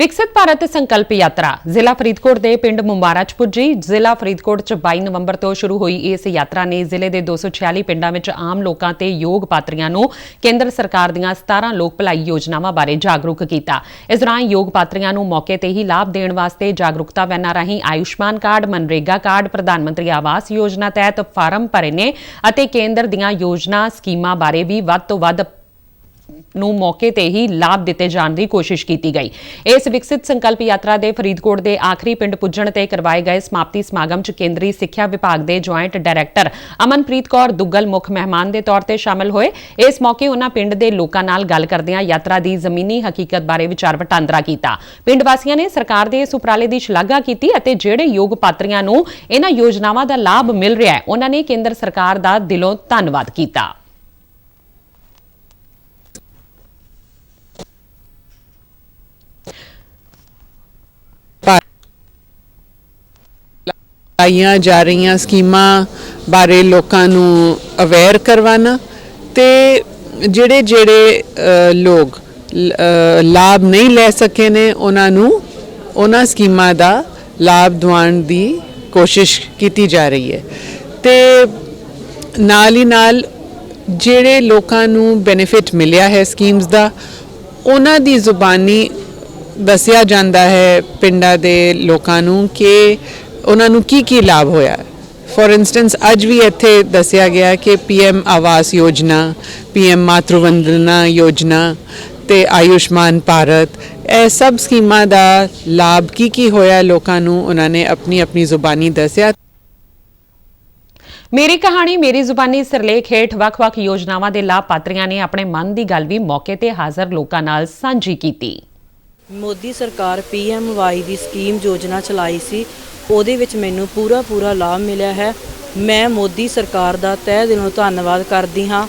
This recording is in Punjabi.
ਵਿਕਸਿਤ ਭਾਰਤ ਸੰਕਲਪ ਯਾਤਰਾ। ਜ਼ਿਲ੍ਹਾ ਫਰੀਦਕੋਟ ਦੇ ਪਿੰਡ ਮੁੰਬਾਰਾ ਚ ਪੁੱਜੀ। ਜ਼ਿਲ੍ਹਾ ਫਰੀਦਕੋਟ ਚ 22 ਨਵੰਬਰ ਤੋਂ ਸ਼ੁਰੂ ਹੋਈ ਇਸ ਯਾਤਰਾ ਨੇ ਜ਼ਿਲ੍ਹੇ ਦੇ 246 ਪਿੰਡਾਂ ਵਿੱਚ ਆਮ ਲੋਕਾਂ ਤੇ ਯੋਗ ਪਾਤਰੀਆਂ ਨੂੰ ਕੇਂਦਰ ਸਰਕਾਰ ਦੀਆਂ 17 ਲੋਕ ਭਲਾਈ ਯੋਜਨਾਵਾਂ ਬਾਰੇ ਜਾਗਰੂਕ ਕੀਤਾ। ਇਸ ਦੌਰਾਨ ਯੋਗ ਪਾਤਰੀਆਂ ਨੂੰ ਮੌਕੇ ਤੇ ਹੀ ਲਾਭ ਦੇਣ ਵਾਸਤੇ ਜਾਗਰੂਕਤਾ ਵੈਨਾਂ ਰਾਹੀਂ ਆਯੁਸ਼ਮਾਨ ਕਾਰਡ, ਮਨਰੇਗਾ ਕਾਰਡ, ਪ੍ਰਧਾਨ ਮੰਤਰੀ ਆਵਾਸ ਯੋਜਨਾ ਤਹਿਤ ਫਾਰਮ ਭਰੇ ਨੇ ਅਤੇ ਕੇਂਦਰ ਦੀਆਂ ਯੋਜਨਾ ਸਕੀਮਾਂ ਬਾਰੇ ਵੀ ਵੱਧ ਤੋਂ ਵੱਧ ਨੂੰ ਮੌਕੇ ਤੇ ਹੀ ਲਾਭ ਦਿੱਤੇ ਜਾਣ ਦੀ ਕੋਸ਼ਿਸ਼ ਕੀਤੀ ਗਈ। ਇਸ ਵਿਕਸਿਤ ਸੰਕਲਪ ਯਾਤਰਾ ਦੇ ਫਰੀਦਕੋਟ ਦੇ ਆਖਰੀ ਪਿੰਡ ਪੁੱਜਣ ਤੇ ਕਰਵਾਏ ਗਏ ਸਮਾਪਤੀ ਸਮਾਗਮ 'ਚ ਕੇਂਦਰੀ ਸਿੱਖਿਆ ਵਿਭਾਗ ਦੇ ਜੁਆਇੰਟ ਡਾਇਰੈਕਟਰ ਅਮਨਪ੍ਰੀਤ ਕੌਰ ਦੁੱਗਲ ਮੁੱਖ ਮਹਿਮਾਨ ਦੇ ਤੌਰ ਤੇ ਸ਼ਾਮਲ ਹੋਏ। ਇਸ ਮੌਕੇ ਉਹਨਾਂ ਪਿੰਡ ਦੇ ਲੋਕਾਂ ਨਾਲ ਗੱਲ ਕਰਦਿਆਂ ਯਾਤਰਾ ਦੀ ਜ਼ਮੀਨੀ ਹਕੀਕਤ ਬਾਰੇ ਵਿਚਾਰ ਵਟਾਂਦਰਾ ਕੀਤਾ। ਪਿੰਡ ਵਾਸੀਆਂ ਨੇ ਸਰਕਾਰ ਦੇ ਇਸ ਉਪਰਾਲੇ ਦੀ ਸ਼ਲਾਘਾ ਕੀਤੀ ਅਤੇ ਜਿਹੜੇ ਯੋਗ ਪਾਤਰੀਆਂ ਨੂੰ ਇਹਨਾਂ ਯੋਜਨਾਵਾਂ ਦਾ ਲਾਭ ਮਿਲ ਰਿਹਾ ਹੈ ਉਹਨਾਂ ਨੇ ਕੇਂਦਰ ਸਰਕਾਰ ਦਾ ਦਿਲੋਂ ਧੰਨਵਾਦ ਕੀਤਾ। ਆਈਆਂ ਜਾ ਰਹੀਆਂ ਸਕੀਮਾਂ ਬਾਰੇ ਲੋਕਾਂ ਨੂੰ ਅਵੇਅਰ ਕਰਵਾਉਣਾ ਤੇ ਜਿਹੜੇ ਜਿਹੜੇ ਲੋਕ ਲਾਭ ਨਹੀਂ ਲੈ ਸਕੇ ਨੇ, ਉਹਨਾਂ ਨੂੰ ਉਹਨਾਂ ਸਕੀਮਾਂ ਦਾ ਲਾਭ ਦਿਵਾਉਣ ਦੀ ਕੋਸ਼ਿਸ਼ ਕੀਤੀ ਜਾ ਰਹੀ ਹੈ। ਤੇ ਨਾਲ ਹੀ ਨਾਲ ਜਿਹੜੇ ਲੋਕਾਂ ਨੂੰ ਬੈਨੀਫਿਟ ਮਿਲਿਆ ਹੈ ਸਕੀਮਸ ਦਾ, ਉਹਨਾਂ ਦੀ ਜ਼ੁਬਾਨੀ ਦੱਸਿਆ ਜਾਂਦਾ ਹੈ ਪਿੰਡਾਂ ਦੇ ਲੋਕਾਂ ਨੂੰ ਕਿ ਉਹਨਾਂ ਨੂੰ ਕੀ ਕੀ ਲਾਭ ਹੋਇਆ? ਫੋਰ ਇਨਸਟੈਂਸ ਅੱਜ ਵੀ ਇੱਥੇ ਦੱਸਿਆ ਗਿਆ ਕਿ ਪੀਐਮ ਆਵਾਸ ਯੋਜਨਾ ਪੀਐਮ ਮਾਤਰੂ ਵੰਦਨਾ ਯੋਜਨਾ ਤੇ ਆਯੁਸ਼ਮਾਨ ਭਾਰਤ ਇਹ ਸਭ ਸਕੀਮਾਂ ਦਾ ਲਾਭ ਕੀ ਕੀ ਹੋਇਆ ਲੋਕਾਂ ਨੂੰ? ਉਹਨਾਂ ਨੇ ਆਪਣੀ ਆਪਣੀ ਜ਼ੁਬਾਨੀ ਦੱਸਿਆ। ਮੇਰੀ ਕਹਾਣੀ ਮੇਰੀ ਜ਼ੁਬਾਨੀ ਸਿਰਲੇਖ ਹੇਠ ਵੱਖ-ਵੱਖ ਯੋਜਨਾਵਾਂ ਦੇ ਲਾਭ ਪਾਤਰੀਆਂ ਨੇ ਆਪਣੇ ਮਨ ਦੀ ਗੱਲ ਵੀ ਮੌਕੇ ਤੇ ਹਾਜ਼ਰ ਲੋਕਾਂ ਨਾਲ ਸਾਂਝੀ ਕੀਤੀ। ਮੋਦੀ ਸਰਕਾਰ ਪੀਐਮਵਾਈ ਦੀ ਸਕੀਮ ਯੋਜਨਾ ਚਲਾਈ ਸੀ। ਉਹਦੇ ਵਿੱਚ ਮੈਨੂੰ ਪੂਰਾ ਪੂਰਾ ਲਾਭ ਮਿਲਿਆ ਹੈ। ਮੈਂ ਮੋਦੀ ਸਰਕਾਰ ਦਾ ਤਹਿ ਦਿਲੋਂ ਧੰਨਵਾਦ ਕਰਦੀ ਹਾਂ।